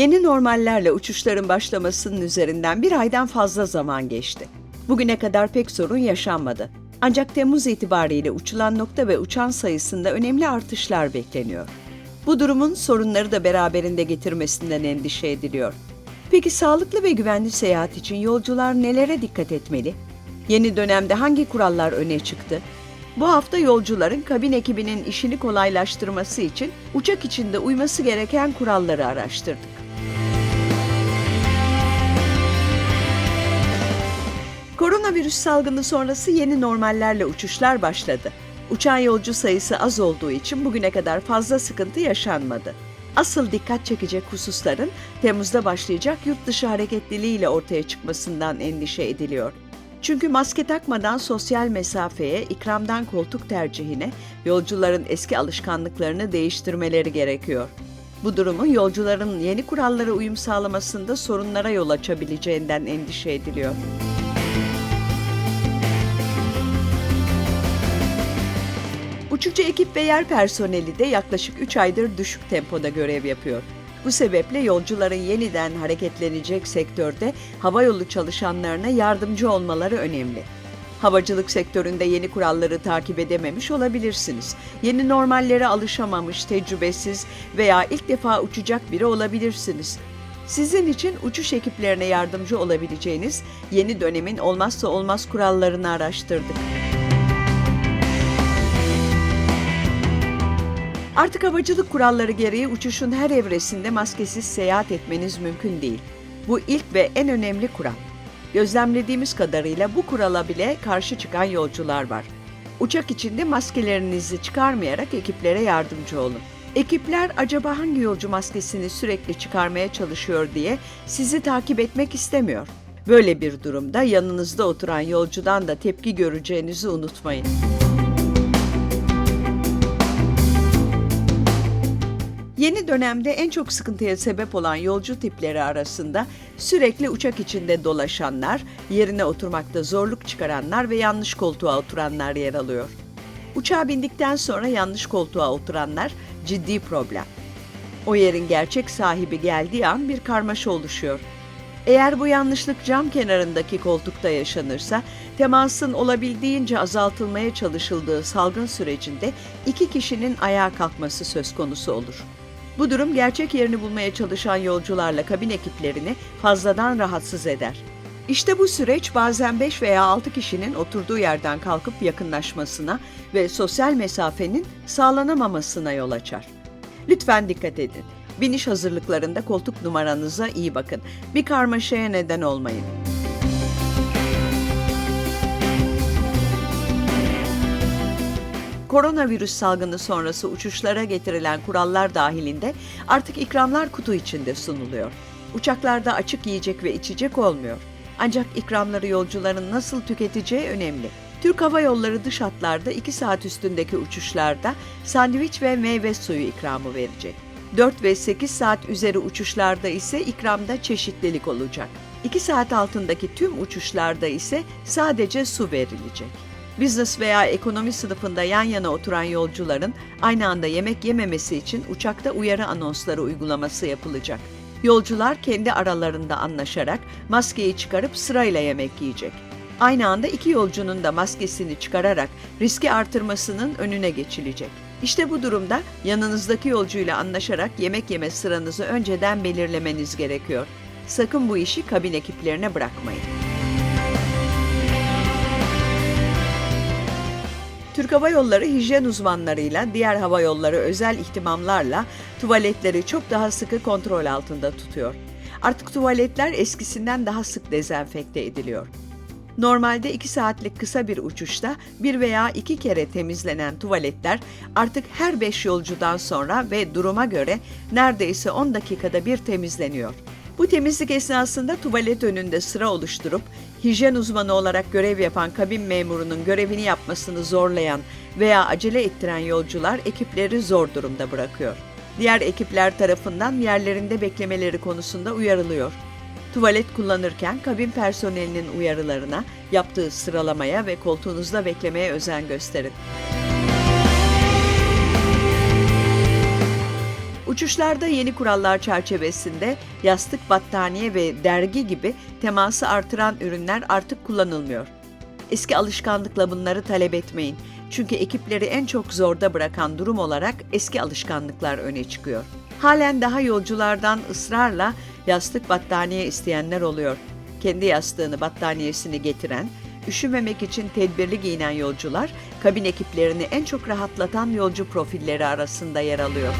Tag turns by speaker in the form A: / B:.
A: Yeni normallerle uçuşların başlamasının üzerinden bir aydan fazla zaman geçti. Bugüne kadar pek sorun yaşanmadı. Ancak Temmuz itibariyle uçulan nokta ve uçan sayısında önemli artışlar bekleniyor. Bu durumun sorunları da beraberinde getirmesinden endişe ediliyor. Peki sağlıklı ve güvenli seyahat için yolcular nelere dikkat etmeli? Yeni dönemde hangi kurallar öne çıktı? Bu hafta yolcuların kabin ekibinin işini kolaylaştırması için uçak içinde uyması gereken kuralları araştırdık. Koronavirüs salgını sonrası yeni normallerle uçuşlar başladı. Uçan yolcu sayısı az olduğu için bugüne kadar fazla sıkıntı yaşanmadı. Asıl dikkat çekecek hususların Temmuz'da başlayacak yurt dışı hareketliliğiyle ortaya çıkmasından endişe ediliyor. Çünkü maske takmadan sosyal mesafeye, ikramdan koltuk tercihine, yolcuların eski alışkanlıklarını değiştirmeleri gerekiyor. Bu durumun yolcuların yeni kurallara uyum sağlamasında sorunlara yol açabileceğinden endişe ediliyor. Uçucu ekip ve yer personeli de yaklaşık 3 aydır düşük tempoda görev yapıyor. Bu sebeple yolcuların yeniden hareketlenecek sektörde havayolu çalışanlarına yardımcı olmaları önemli. Havacılık sektöründe yeni kuralları takip edememiş olabilirsiniz. Yeni normallere alışamamış, tecrübesiz veya ilk defa uçacak biri olabilirsiniz. Sizin için uçuş ekiplerine yardımcı olabileceğiniz yeni dönemin olmazsa olmaz kurallarını araştırdık. Artık havacılık kuralları gereği uçuşun her evresinde maskesiz seyahat etmeniz mümkün değil. Bu ilk ve en önemli kural. Gözlemlediğimiz kadarıyla bu kurala bile karşı çıkan yolcular var. Uçak içinde maskelerinizi çıkarmayarak ekiplere yardımcı olun. Ekipler acaba hangi yolcu maskesini sürekli çıkarmaya çalışıyor diye sizi takip etmek istemiyor. Böyle bir durumda yanınızda oturan yolcudan da tepki göreceğinizi unutmayın. Yeni dönemde en çok sıkıntıya sebep olan yolcu tipleri arasında sürekli uçak içinde dolaşanlar, yerine oturmakta zorluk çıkaranlar ve yanlış koltuğa oturanlar yer alıyor. Uçağa bindikten sonra yanlış koltuğa oturanlar ciddi problem. O yerin gerçek sahibi geldiği an bir karmaşa oluşuyor. Eğer bu yanlışlık cam kenarındaki koltukta yaşanırsa, temasın olabildiğince azaltılmaya çalışıldığı salgın sürecinde iki kişinin ayağa kalkması söz konusu olur. Bu durum gerçek yerini bulmaya çalışan yolcularla kabin ekiplerini fazladan rahatsız eder. İşte bu süreç bazen 5 veya 6 kişinin oturduğu yerden kalkıp yakınlaşmasına ve sosyal mesafenin sağlanamamasına yol açar. Lütfen dikkat edin. Biniş hazırlıklarında koltuk numaranıza iyi bakın. Bir karmaşaya neden olmayın. Koronavirüs salgını sonrası uçuşlara getirilen kurallar dahilinde artık ikramlar kutu içinde sunuluyor. Uçaklarda açık yiyecek ve içecek olmuyor. Ancak ikramları yolcuların nasıl tüketeceği önemli. Türk Hava Yolları dış hatlarda 2 saat üstündeki uçuşlarda sandviç ve meyve suyu ikramı verecek. 4 ve 8 saat üzeri uçuşlarda ise ikramda çeşitlilik olacak. 2 saat altındaki tüm uçuşlarda ise sadece su verilecek. Business veya ekonomi sınıfında yan yana oturan yolcuların aynı anda yemek yememesi için uçakta uyarı anonsları uygulaması yapılacak. Yolcular kendi aralarında anlaşarak maskeyi çıkarıp sırayla yemek yiyecek. Aynı anda iki yolcunun da maskesini çıkararak riski artırmasının önüne geçilecek. İşte bu durumda yanınızdaki yolcuyla anlaşarak yemek yeme sıranızı önceden belirlemeniz gerekiyor. Sakın bu işi kabin ekiplerine bırakmayın. Türk Hava Yolları hijyen uzmanlarıyla diğer hava yolları özel ihtimamlarla tuvaletleri çok daha sıkı kontrol altında tutuyor. Artık tuvaletler eskisinden daha sık dezenfekte ediliyor. Normalde 2 saatlik kısa bir uçuşta bir veya iki kere temizlenen tuvaletler artık her 5 yolcudan sonra ve duruma göre neredeyse 10 dakikada bir temizleniyor. Bu temizlik esnasında tuvalet önünde sıra oluşturup hijyen uzmanı olarak görev yapan kabin memurunun görevini yapmasını zorlayan veya acele ettiren yolcular ekipleri zor durumda bırakıyor. Diğer ekipler tarafından yerlerinde beklemeleri konusunda uyarılıyor. Tuvalet kullanırken kabin personelinin uyarılarına, yaptığı sıralamaya ve koltuğunuzda beklemeye özen gösterin. Uçuşlarda yeni kurallar çerçevesinde yastık, battaniye ve dergi gibi teması artıran ürünler artık kullanılmıyor. Eski alışkanlıkla bunları talep etmeyin. Çünkü ekipleri en çok zorda bırakan durum olarak eski alışkanlıklar öne çıkıyor. Halen daha yolculardan ısrarla yastık battaniye isteyenler oluyor. Kendi yastığını battaniyesini getiren, üşümemek için tedbirli giyinen yolcular kabin ekiplerini en çok rahatlatan yolcu profilleri arasında yer alıyor.